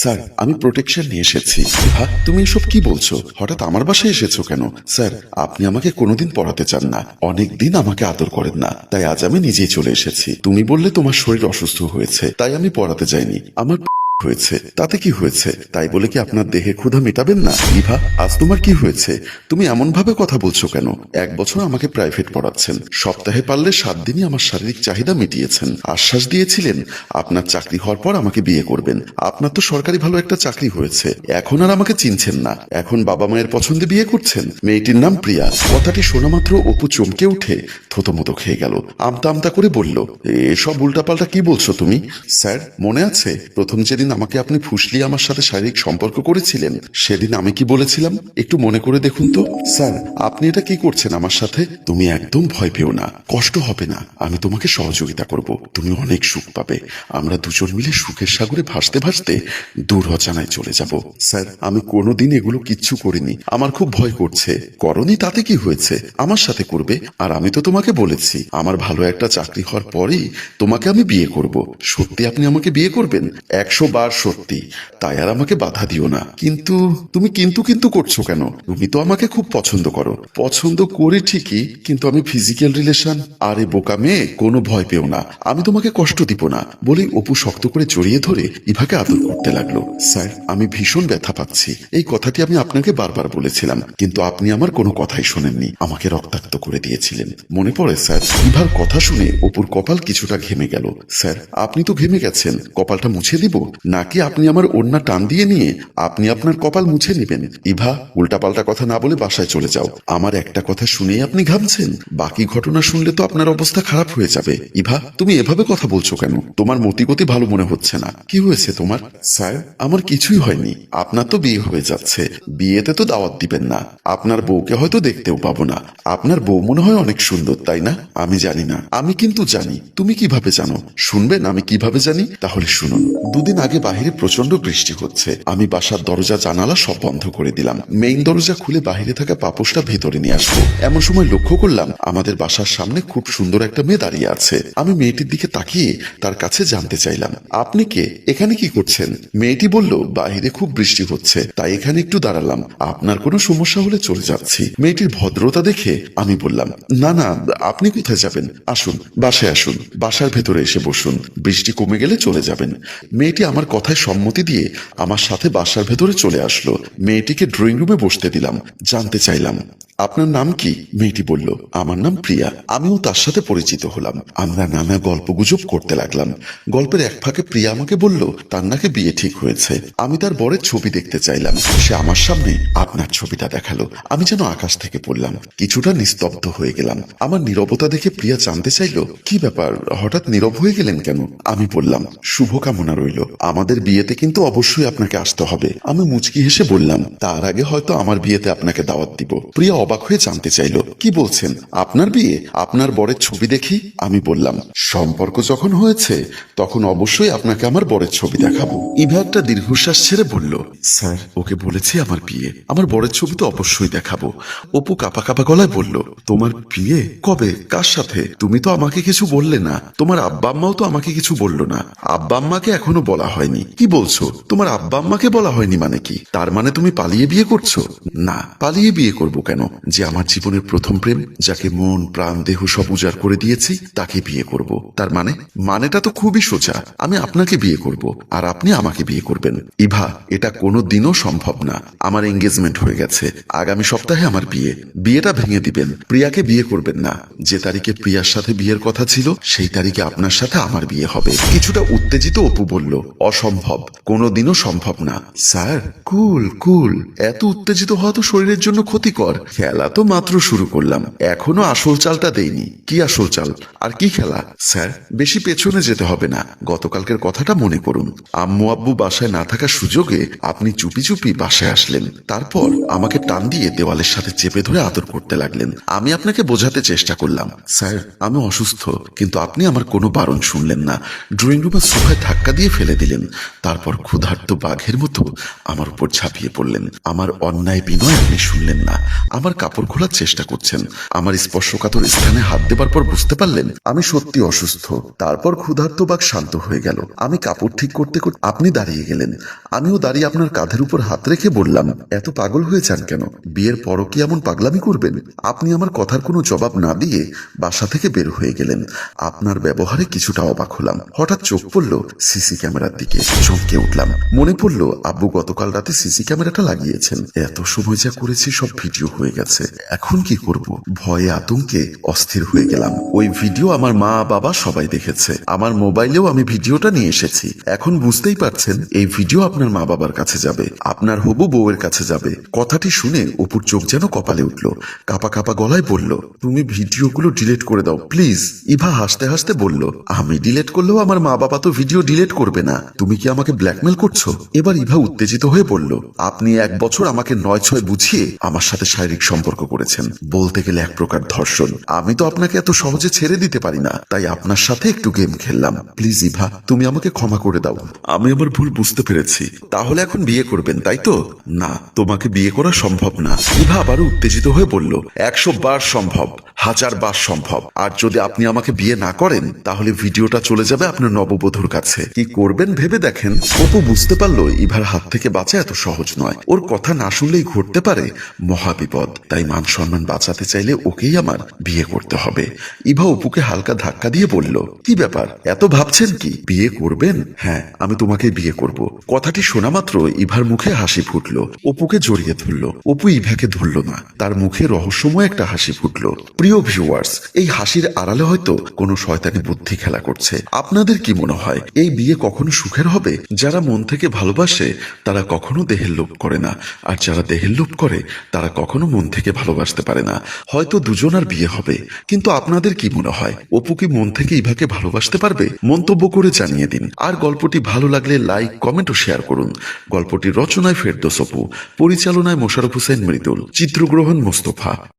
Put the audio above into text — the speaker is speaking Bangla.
স্যার, আমি প্রোটেকশন নিয়ে এসেছি। হ্যাঁ তুমি এসব কি বলছো? হঠাৎ আমার বাসায় এসেছ কেন? স্যার, আপনি আমাকে কোনোদিন পড়াতে চান না। অনেক দিন আমাকে আদর করেন না। তাই আজ আমি নিজেই চলে এসেছি। তুমি বললে তোমার শরীর অসুস্থ হয়েছে, তাই আমি পড়াতে যাইনি। আমার হয়েছে? তাতে কি হয়েছে? তাই বলে কি আপনার দেহে ক্ষুধা মেটাবেন না? ইভা, আজ তোমার কি হয়েছে? তুমি এমন ভাবে কথা বলছো কেন? এক বছর আমাকে প্রাইভেট পড়াচ্ছেন। সপ্তাহে পারলে সাত দিনই আমার শারীরিক চাহিদা মিটিয়েছেন। আশ্বাস দিয়েছিলেন, আপনার চাকরি হওয়ার পর আমাকে বিয়ে করবেন। আপনার তো সরকারি ভালো একটা চাকরি হয়েছে। এখন আর আমাকে চিনছেন না। এখন বাবা মায়ের পছন্দে বিয়ে করছেন। মেয়েটির নাম প্রিয়া। কথাটি শোনা মাত্র অপু চমকে উঠে থতমতো খেয়ে গেল। আমতা আমতা করে বলল এসব উল্টাপাল্টা কি বলছো তুমি? স্যার, মনে আছে? প্রথম যেদিন আমাকে আপনি ফুসলিয়ে আমার সাথে শারীরিক সম্পর্ক করেছিলেন। সেদিন আমি কি বলেছিলাম? একটু মনে করে দেখুন তো। স্যার, আপনি এটা কি করছেন আমার সাথে? তুমি একদম ভয় পেও না, কষ্ট হবে না। আমি তোমাকে সহযোগিতা করব। তুমি অনেক সুখ পাবে। আমরা দুজন মিলে সুখের সাগরে ভাসতে ভাসতে দূর অজানায় চলে যাব। স্যার, আমি কোনোদিন এগুলো কিচ্ছু করিনি। আমার খুব ভয় করছে। করনি তাতে কি হয়েছে? আমার সাথে করবে? আর আমি তো তোমাকে বলেছি, আমার ভালো একটা চাকরি হওয়ার পরেই তোমাকে আমি বিয়ে করব। সত্যি আপনি আমাকে বিয়ে করবেন? একশো বার সত্যি। তাই আর আমাকে বাধা দিও না। কিন্তু তুমি কিন্তু কিন্তু করছ কেন? তুমি তো আমাকে খুব পছন্দ করো। পছন্দ করি ঠিকই, কিন্তু আমি ফিজিক্যাল রিলেশন আরে বোকা মেয়ে, কোনো ভয় পেও না। আমি তোমাকে কষ্ট দিব না। বলেই অপু শক্ত করে জড়িয়ে ধরে ইভাকে আদর করতে লাগল। স্যার, আমি ভীষণ ব্যথা পাচ্ছি। এই কথাটি আমি আপনাকে বারবার বলেছিলাম, কিন্তু আপনি আমার কোনো কথাই শোনেননি। আমাকে রক্তাক্ত করে দিয়েছিলেন। মনে পড়ে, স্যার, ইভার কথা শুনে অপুর কপাল কিছুটা ঘেমে গেল। স্যার, আপনি তো ঘেমে গেছেন। কপালটা মুছে দিব? নাকি আপনি আমার ওড়না টান দিয়ে নিয়ে আপনি আপনার কপাল মুছে নেবেন? ইভা, উল্টাপাল্টা কথা না বলে বাসায় চলে যাও। আমার একটা কথা শুনেই আপনি ঘামছেন। বাকি ঘটনা শুনলে তো আপনার অবস্থা খারাপ হয়ে যাবে। ইভা, তুমি এভাবে কথা বলছো কেন? তোমার মতিগতি ভালো মনে হচ্ছে না। কি হয়েছে তোমার? স্যার, আমার কিছুই হয়নি। আপনার তো বিয়ে হয়ে যাচ্ছে। বিয়েতে তো দাওয়াত দিবেন না। আপনার বউকে হয়তো দেখতেও পাবো না। আপনার বউ মনে হয় অনেক সুন্দর, তাই না? আমি জানি না। আমি কিন্তু জানি। তুমি কীভাবে জানো? শুনবেন, আমি কীভাবে জানি? তাহলে শুনুন। দুদিন আগে বাহিরে প্রচণ্ড বৃষ্টি হচ্ছে। আমি বাসার দরজা, জানালা সব বন্ধ করে দিলাম। মেইন দরজা খুলে বাহিরে থাকা পাপোশটা ভেতরে নিয়ে আসব। এমন সময় লক্ষ্য করলাম, আমাদের বাসার সামনে খুব সুন্দর একটা মেয়ে দাঁড়িয়ে আছে। আমি মেয়েটির দিকে তাকিয়ে তার কাছে জানতে চাইলাম, আপনি কে? এখানে কি করছেন? মেয়েটি বলল, বাহিরে খুব বৃষ্টি হচ্ছে, তাই এখানে একটু দাঁড়ালাম। আপনার কোনো সমস্যা হলে চলে যাচ্ছি। মেয়েটির ভদ্রতা দেখে আমি বললাম, না না, আপনি কোথায় যাবেন? আসুন, বাসায় আসুন, বাসার ভেতরে এসে বসুন। বৃষ্টি কমে গেলে চলে যাবেন। মেয়েটি আমার কথায় সম্মতি দিয়ে আমার সাথে বাসার ভেতরে চলে আসলো। মেয়েটিকে ড্রয়িং রুমে বসতে দিলাম, জানতে চাইলাম। আপনার নাম কি? মেয়েটি বলল, আমার নাম প্রিয়া। আমিও তার সাথে পরিচিত হলাম। আমরা নানা গল্প গুজব করতে লাগলাম। গল্পের এক ফাঁকে প্রিয়া আমাকে বলল, তার নাকি বিয়ে ঠিক হয়েছে। আমি তার বরের ছবি দেখতে চাইলাম। সে আমার সামনে আপনার ছবিটা দেখাল। আমি যেন আকাশ থেকে পড়লাম। কিছুটা নিস্তব্ধ হয়ে গেলাম। আমার নীরবতা দেখে প্রিয়া জানতে চাইলো, কি ব্যাপার? হঠাৎ নীরব হয়ে গেলেন কেন? আমি বললাম, শুভকামনা রইল। আমাদের বিয়েতে কিন্তু অবশ্যই আপনাকে আসতে হবে। আমি মুচকি হেসে বললাম, তার আগে হয়তো আমার বিয়েতে আপনাকে দাওয়াত দিব। প্রিয়া অবাক হয়ে জানতে চাইলো, কি বলছেন? আপনার বিয়ে? আপনার বরের ছবি দেখি? আমি বললাম, সম্পর্ক যখন হয়েছে, তখন অবশ্যই আপনাকে আমার বরের ছবি দেখাবো। ইভা একটা দীর্ঘশ্বাস ছেড়ে বলল, স্যার, ওকে বলেছি আমার বিয়ে। আমার বরের ছবি তো অবশ্যই দেখাবো। অপু কাপা কাপা গলায় বলল, তোমার বিয়ে? কবে? কার সাথে? তুমি তো আমাকে কিছু বললে না। তোমার আব্বা আম্মাও তো আমাকে কিছু বলল না। আব্বা আম্মাকে এখনও বলা হয়নি। কি বলছো? তোমার আব্বা আম্মাকে বলা হয়নি মানে কি? তার মানে তুমি পালিয়ে বিয়ে করছ? না, পালিয়ে বিয়ে করব কেন? যে আমার জীবনের প্রথম প্রেম, যাকে মন, প্রাণ, দেহ সব উজাড় করে দিয়েছি, তাকে বিয়ে করব। তার মানে মানেটা তো খুবই সোজা। আমি আপনাকে বিয়ে করব, আর আপনি আমাকে বিয়ে করবেন। ইভা, এটা কোনো দিনও সম্ভব না। আমার এঙ্গেজমেন্ট হয়ে গেছে। আগামী সপ্তাহে আমার বিয়ে। বিয়েটা ভেঙে দিবেন। প্রিয়াকে বিয়ে করবেন না। যে তারিখে প্রিয়ার সাথে বিয়ের কথা ছিল, সেই তারিখে আপনার সাথে আমার বিয়ে হবে। কিছুটা উত্তেজিত অপু বলল অসম্ভব। কোনোদিনও সম্ভব না। Sir, cool cool. এত উত্তেজিত হওয়া তো শরীরের জন্য ক্ষতিকর। খেলা তো মাত্র শুরু করলাম। এখনও আসল চালটা দেইনি। কি আসল চাল? আর কি খেলা? স্যার, বেশি পেছনে যেতে হবে না। গতকালকের কথাটা মনে করুন। আম্মু আব্বু বাসায় না থাকার সুযোগে আপনি চুপি চুপি বাসায় আসলেন। তারপর আমাকে টান দিয়ে দেওয়ালের সাথে চেপে ধরে আদর করতে লাগলেন। আমি আপনাকে বোঝাতে চেষ্টা করলাম। স্যার, আমি অসুস্থ, কিন্তু আপনি আমার কোনো বারণ শুনলেন না। ড্রয়িং রুমের সোফায় ধাক্কা দিয়ে ফেলে দিলেন। দিলেন তারপর ক্ষুধার্ত বাঘের মতো আমার উপর ঝাঁপিয়ে পড়লেন। আমার অন্যায় বিনয় আপনি শুনলেন না। আমার কাপড় খোলার চেষ্টা করছেন। আমার স্পর্শকাতর স্থানে হাত দেবার পর বুঝতে পারলেন, আমি সত্যি অসুস্থ। তারপর ক্ষুধার্ত বাঘ শান্ত হয়ে গেল। আমি কাপড় ঠিক করতে করতে আপনি দাঁড়িয়ে গেলেন। আমিও দাঁড়িয়ে আপনার কাঁধের উপর হাত রেখে বললাম, এত পাগল হয়ে যান কেন? বিয়ের পরও কি এমন পাগলামি করবেন? আপনি আমার কথার কোনো জবাব না দিয়ে বাসা থেকে বের হয়ে গেলেন। আপনার ব্যবহারে কিছুটা অবাক হলাম। হঠাৎ চোখ পড়ল সিসি ক্যামেরার দিকে চমকে উঠলাম। মনে পড়ল, আব্বু গতকাল রাতে সিসি ক্যামেরাটা লাগিয়েছেন। এত সময় যা করেছি, সব ভিডিও হয়ে গেছে। এখন কি করব? ভয়ে আতঙ্কে অস্থির হয়ে গেলাম। ওই ভিডিও আমার মা, বাবা সবাই দেখেছে। আমার মোবাইলেও আমি ভিডিওটা নিয়ে এসেছি। এখন বুঝতেই পারছেন, এই ভিডিও আপনার মা বাবার কাছে যাবে। আপনার হবু বউয়ের কাছে যাবে। কথাটি শুনে অপুর চোখ যেন কপালে উঠল। কাপা কাপা গলায় বলল, তুমি ভিডিওগুলো ডিলিট করে দাও, প্লিজ। ইভা হাসতে হাসতে বলল, আমি ডিলিট করলেও আমার মা বাবা তো ভিডিও ডিলিট করবে না। তুমি কি আমাকে ব্ল্যাকমেল করছ? এবার ইভা উত্তেজিত হয়ে বলল, আপনি এক বছর আমাকে নয় ছয় বুঝিয়ে আমার সাথে শারীরিক সম্পর্ক করেছেন। বলতে গেলে এক প্রকার ধর্ষণ। আমি তো আপনাকে এত সহজে ছেড়ে দিতে পারি না। তাই আপনার সাথে একটু গেম খেললাম। প্লিজ ইভা, তুমি আমাকে ক্ষমা করে দাও। আমি আমার ভুল বুঝতে পেরেছি। তাহলে এখন বিয়ে করবেন, তাই তো? না, তোমাকে বিয়ে করা সম্ভব না। ইভা আবারও উত্তেজিত হয়ে বলল, একশো বার সম্ভব, হাজার বার সম্ভব। আর যদি আপনি আমাকে বিয়ে না করেন, তাহলে ভিডিওটা চলে যাবে আপনার নববধূর কাছে। কি করবেন ভেবে দেখেন, অপু বুঝতে পারল ইভার হাত থেকে বাঁচা এত সহজ নয়। ওর কথা না শুনলেই ঘটতে পারে মহাবিপদ। তাই মান সম্মান বাঁচাতে চাইলে ওকেই আমার বিয়ে করতে হবে। ইভা অপুকে হালকা ধাক্কা দিয়ে বলল, কি ব্যাপার? এত ভাবছেন কি? বিয়ে করবেন? হ্যাঁ আমি তোমাকে বিয়ে করব। কথাটি শোনা মাত্র ইভার মুখে হাসি ফুটল। অপুকে জড়িয়ে ধরল। অপু ইভাকে ধরল না। তার মুখে রহস্যময় একটা হাসি ফুটল। প্রিয় ভিউয়ার্স, এই হাসির আড়ালে হয়তো কোনো শয়তানি বুদ্ধি খেলা করছে। আপনাদের কি মনে হয়, এই বিয়ে কখনো সুখের হবে। যারা মন থেকে ভালোবাসে, তারা কখনো দেহের লোভ করে না। আর যারা দেহের লোভ করে, তারা কখনো মন থেকে ভালোবাসতে পারে না। হয়তো দুজনার বিয়ে হবে। কিন্তু আপনাদের কি মনে হয়? অপু কি মন থেকে ইভাকে ভালোবাসতে পারবে? মন্তব্য করে জানিয়ে দিন। আর গল্পটি ভালো লাগলে লাইক, কমেন্ট ও শেয়ার করুন। গল্পটি রচনায় ফেরদোস অপু, পরিচালনায় মোশারফ হোসেন মৃদুল, চিত্রগ্রহণ মোস্তফা।